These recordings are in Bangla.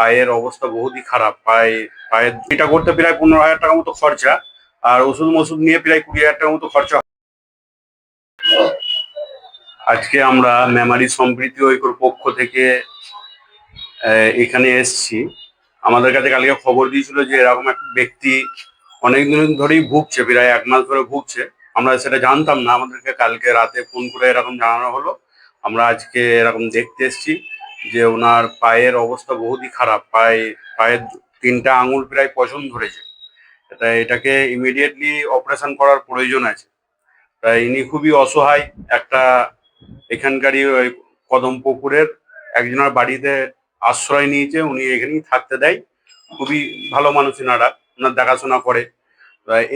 পায়ের অবস্থা বহুতই খারাপ, পায়ে, পায়ের এটা করতে প্রায় পনেরো হাজার টাকা মতো খরচা, আর ওষুধ মষুধ নিয়ে প্রায় কুড়ি হাজার টাকা মতো খরচা। আজকে আমরা মেমারি সম্প্রীতি ঐক্যর পক্ষ থেকে এখানে এসেছি। আমাদের কাছে কালকে খবর দিয়েছিল যে এরকম এক ব্যক্তি অনেকদিন ধরেই ভুগছে, প্রায় এক মাস ধরে ভুগছে। আমরা সেটা জানতাম না, আমাদেরকে কালকে রাতে ফোন করে এরকম জানানো হলো। আমরা আজকে এরকম দেখতে এসেছি। যে ওনার পায়ের অবস্থা বহুতই খারাপ। পায়ে পায়ের তিনটা আঙুল প্রায় পছন্দ ধরেছে। তাই এটাকে ইমিডিয়েটলি অপারেশন করার প্রয়োজন আছে। তাই ইনি খুবই অসহায় একটা এখানকারই ওই কদম পুকুরের একজনের বাড়িতে আশ্রয় নিয়েছে। উনি এখানেই থাকতে দেয়। খুবই ভালো মানুষ এনারা ওনার দেখাশোনা করে।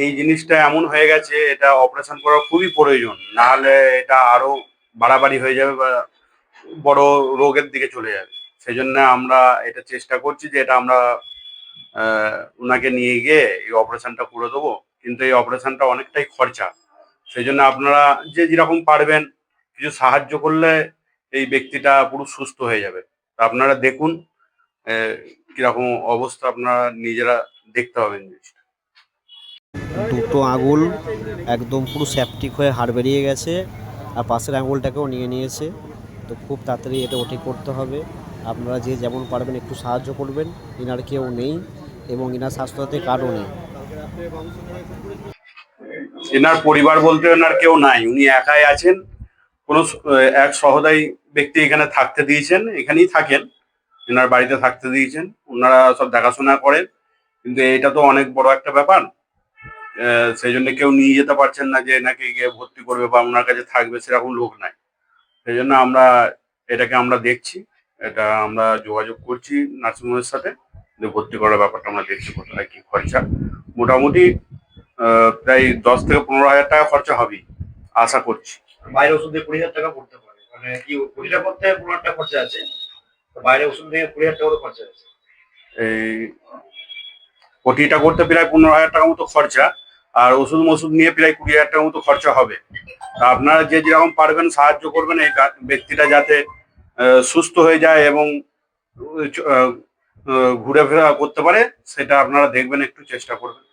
এই জিনিসটা এমন হয়ে গেছে, এটা অপারেশন করা খুবই প্রয়োজন। না হলে এটা আরও বাড়াবাড়ি হয়ে যাবে বা বড় রোগের দিকে চলে যাবে। সেই জন্য আমরা এটা চেষ্টা করছি যে এটা আমরা ওনাকে নিয়ে গিয়ে এই অপারেশনটা করে দেবো। কিন্তু এই অপারেশনটা অনেকটাই খরচা। সেই জন্য আপনারা যে যেরকম পারবেন কিছু সাহায্য করলে এই ব্যক্তিটা পুরো সুস্থ হয়ে যাবে। তা আপনারা দেখুন কীরকম অবস্থা আপনারা নিজেরা দেখতে জিনিসটা। দুটো আঙুল একদম পুরো সেপটিক হয়ে হাড় বেরিয়ে গেছে, আর পাশের আঙুলটাকেও নিয়ে নিয়েছে। তো খুব তাড়াতাড়ি এটা ওটি করতে হবে। আপনারা যে যেমন পারবেন একটু সাহায্য করবেন। ইনার কেউ নেই এবং ইনার স্বাস্থ্যসাথী কার্ডও নেই। এনার পরিবার বলতে ওনার কেউ নাই। উনি একাই আছেন। কোনো এক সহদাই ব্যক্তি এখানে থাকতে দিয়েছেন, এখানেই থাকেন। এনার বাড়িতে থাকতে দিয়েছেন। ওনারা সব দেখাশোনা করেন। কিন্তু এটা তো অনেক বড় একটা ব্যাপার। সেই জন্য কেউ নিয়ে যেতে পারছেন না যে এনাকে গিয়ে ভর্তি করবে বা ওনার কাছে থাকবে সেরকম লোক নাই। সেই জন্য আমরা এটাকে আমরা দেখছি এটা আমরা যোগাযোগ করছি নার্সিংহোমের সাথে ভর্তি করার ব্যাপারটা আমরা দেখছি কোথায় কি খরচা। মোটামুটি প্রায় দশ থেকে পনেরো হাজার টাকা খরচা হবেই আশা করছি। বাইরে ওষুধ দিয়ে কুড়ি হাজার টাকা পড়তে পারে। মানে কি কুড়িটা করতে পনেরো হাজার টাকা খরচা আছে তো বাইরে ওষুধ দিয়ে কুড়ি হাজার টাকা খরচা আছে। এই ওটিটা করতে প্রায় পনেরো হাজার টাকা মতো খরচা আর ওষুধ মষুধ নিয়ে প্রায় কুড়ি হাজার টাকার মতো খরচা হবে। তা আপনারা যে যেরকম পারবেন সাহায্য করবেন এই ব্যক্তিটা যাতে সুস্থ হয়ে যায় এবং ঘুরে ফেরা করতে পারে, সেটা আপনারা দেখবেন, একটু চেষ্টা করবেন।